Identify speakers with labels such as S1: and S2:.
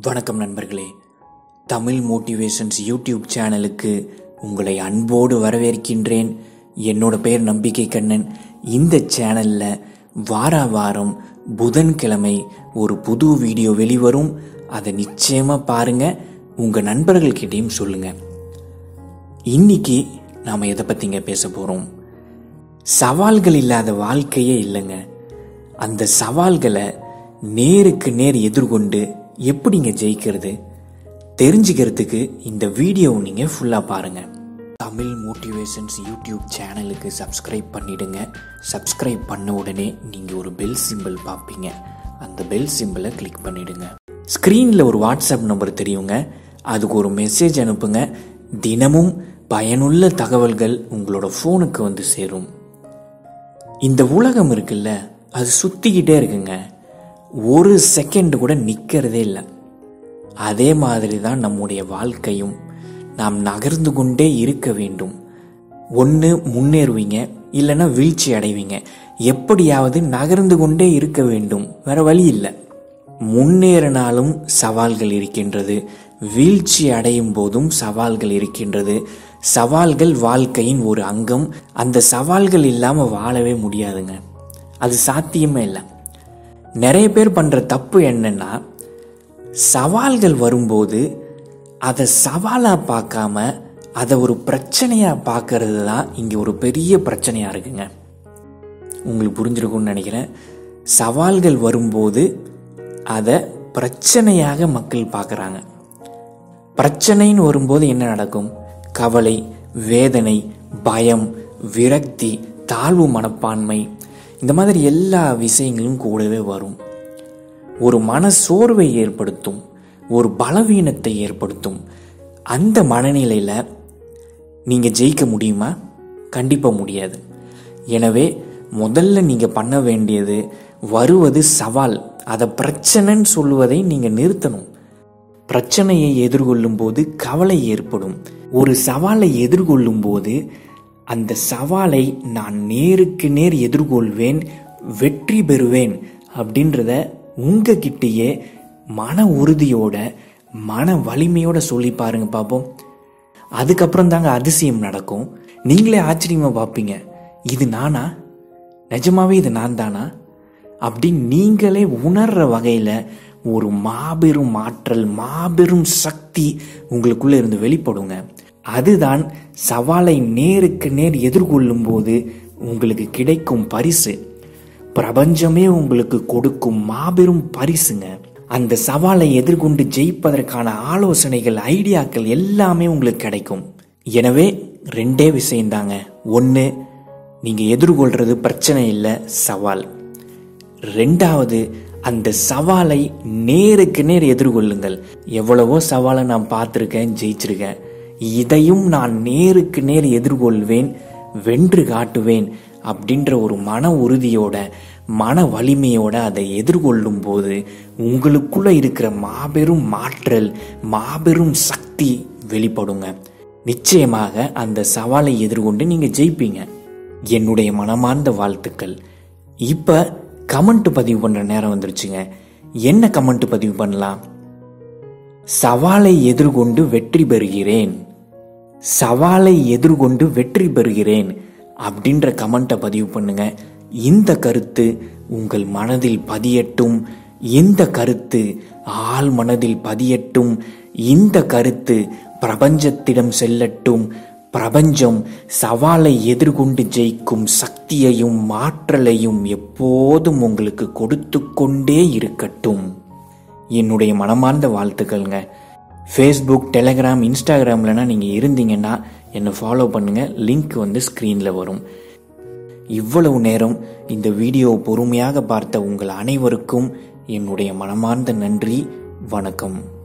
S1: வணக்கம் நண்பர்களே. Tamil motivations YouTube சேனலுக்கு உங்களை அன்போடு வரவேற்கின்றேன். என்னோட பேர் நம்பிக்கை கண்ணன். இந்த சேனலில் வார வாரம் புதன்கிழமை ஒரு புது வீடியோ வெளிவரும். அதை நிச்சயமாக பாருங்கள் உங்கள் நண்பர்கள்கிட்டையும் சொல்லுங்கள் இன்னைக்கு நாம் எதை பற்றிங்க பேச போகிறோம் சவால்கள் இல்லாத வாழ்க்கையே இல்லைங்க. அந்த சவால்களை நேருக்கு நேர் எதிர்கொண்டு எப்படிங்க ஜெயிக்கிறது தெரிஞ்சுக்கிறதுக்கு இந்த வீடியோவை நீங்கள் ஃபுல்லாக பாருங்க. தமிழ் மோட்டிவேஷன்ஸ் யூடியூப் சேனலுக்கு சப்ஸ்கிரைப் பண்ணிடுங்க. சப்ஸ்கிரைப் பண்ண உடனே நீங்கள் ஒரு பெல் சிம்பிள் பார்ப்பீங்க. அந்த பெல் சிம்பிளை கிளிக் பண்ணிடுங்க. ஸ்க்ரீனில் ஒரு வாட்ஸ்அப் நம்பர் தெரியுங்க. அதுக்கு ஒரு மெசேஜ் அனுப்புங்க. தினமும் பயனுள்ள தகவல்கள் உங்களோட ஃபோனுக்கு வந்து சேரும். இந்த உலகம் இருக்குல்ல அது சுற்றிக்கிட்டே இருக்குங்க. ஒரு செகண்ட் கூட நிற்கிறதே இல்லை. அதே மாதிரி தான் நம்முடைய வாழ்க்கையும். நாம் நகர்ந்து கொண்டே இருக்க வேண்டும். ஒன்று முன்னேறுவீங்க இல்லைன்னா வீழ்ச்சி அடைவீங்க. எப்படியாவது நகர்ந்து கொண்டே இருக்க வேண்டும். வேற வழி இல்லை. முன்னேறினாலும் சவால்கள் இருக்கின்றது. வீழ்ச்சி அடையும் போதும் சவால்கள் இருக்கின்றது. சவால்கள் வாழ்க்கையின் ஒரு அங்கம். அந்த சவால்கள் இல்லாமல் வாழவே முடியாதுங்க. அது சாத்தியமே இல்லை. நிறைய பேர் பண்ணுற தப்பு என்னன்னா சவால்கள் வரும்போது அதை சவாலாக பார்க்காம அதை ஒரு பிரச்சனையாக பார்க்கறது தான் இங்கே ஒரு பெரிய பிரச்சனையாக இருக்குங்க. உங்களுக்கு புரிஞ்சிருக்கும்னு நினைக்கிறேன். சவால்கள் வரும்போது அதை பிரச்சனையாக மக்கள் பார்க்குறாங்க. பிரச்சனைன்னு வரும்போது என்ன நடக்கும்? கவலை வேதனை பயம் விரக்தி தாழ்வு மனப்பான்மை இந்த மாதிரி எல்லா விஷயங்களும் கூடவே வரும். ஒரு மன சோர்வை ஏற்படுத்தும் ஒரு பலவீனத்தை ஏற்படுத்தும். அந்த மனநிலையில் நீங்கள் ஜெயிக்க முடியுமா? கண்டிப்பாக முடியாது. எனவே முதல்ல நீங்கள் பண்ண வேண்டியது வருவது சவால். அதை பிரச்சனைன்னு சொல்லுவதை நீங்கள் நிறுத்தணும். பிரச்சனையை எதிர்கொள்ளும் போது கவலை ஏற்படும். ஒரு சவாலை எதிர்கொள்ளும் போது அந்த சவாலை நான் நேருக்கு நேர் எதிர்கொள்வேன் வெற்றி பெறுவேன் அப்படின்றத உங்ககிட்டயே மன உறுதியோட மன வலிமையோட சொல்லி பாருங்க பார்ப்போம் அதுக்கப்புறம் தாங்க அதிசயம் நடக்கும். நீங்களே ஆச்சரியமா பார்ப்பீங்க இது நானா? நிஜமாவே இது நான் தானா? அப்படின்னு நீங்களே உணர்ற வகையில ஒரு மாபெரும் ஆற்றல் மாபெரும் சக்தி உங்களுக்குள்ள இருந்து வெளிப்படுங்க. அதுதான் சவாலை நேருக்கு நேர் எதிர்கொள்ளும் போது உங்களுக்கு கிடைக்கும் பரிசு. பிரபஞ்சமே உங்களுக்கு கொடுக்கும் மாபெரும் பரிசுங்க. அந்த சவாலை எதிர்கொண்டு ஜெயிப்பதற்கான ஆலோசனைகள் ஐடியாக்கள் எல்லாமே உங்களுக்கு கிடைக்கும். எனவே ரெண்டே விஷயம்தாங்க ஒன்று நீங்கள் எதிர்கொள்றது பிரச்சனை இல்லை சவால். ரெண்டாவது அந்த சவாலை நேருக்கு நேர் எதிர்கொள்ளுங்கள். எவ்வளவோ சவாலை நான் பார்த்துருக்கேன் ஜெயிச்சிருக்கேன். இதையும் நான் நேருக்கு நேர் எதிர்கொள்வேன் வென்று காட்டுவேன் அப்படின்ற ஒரு மன உறுதியோட மன வலிமையோட அதை எதிர்கொள்ளும் போது உங்களுக்குள்ள இருக்கிற மாபெரும் மாற்றல் மாபெரும் சக்தி வெளிப்படுங்க. நிச்சயமாக அந்த சவாலை எதிர்கொண்டு நீங்க ஜெயிப்பீங்க. என்னுடைய மனமார்ந்த வாழ்த்துக்கள். இப்ப கமெண்ட் பதிவு பண்ற நேரம் வந்துருச்சுங்க. என்ன கமெண்ட் பதிவு பண்ணலாம்? சவாலை எதிர்கொண்டு வெற்றி பெறுகிறேன். சவாலை எதிர்கொண்டு வெற்றி பெறுகிறேன் அப்படின்ற கமெண்ட்டை பதிவு பண்ணுங்க. இந்த கருத்து உங்கள் மனதில் பதியட்டும். இந்த கருத்து ஆள் மனதில் பதியட்டும். இந்த கருத்து பிரபஞ்சத்திடம் செல்லட்டும். பிரபஞ்சம் சவாலை எதிர்கொண்டு ஜெயிக்கும் சக்தியையும் ஆற்றலையும் எப்போதும் உங்களுக்கு கொடுத்து கொண்டே இருக்கட்டும். என்னுடைய மனமார்ந்த வாழ்த்துக்கள்ங்க. ஃபேஸ்புக் டெலகிராம் இன்ஸ்டாகிராம்லனா நீங்கள் இருந்தீங்கன்னா என்னை ஃபாலோ பண்ணுங்கள் லிங்க் வந்து ஸ்க்ரீனில் வரும். இவ்வளவு நேரம் இந்த வீடியோ பொறுமையாக பார்த்த உங்கள் அனைவருக்கும் என்னுடைய மனமார்ந்த நன்றி. வணக்கம்.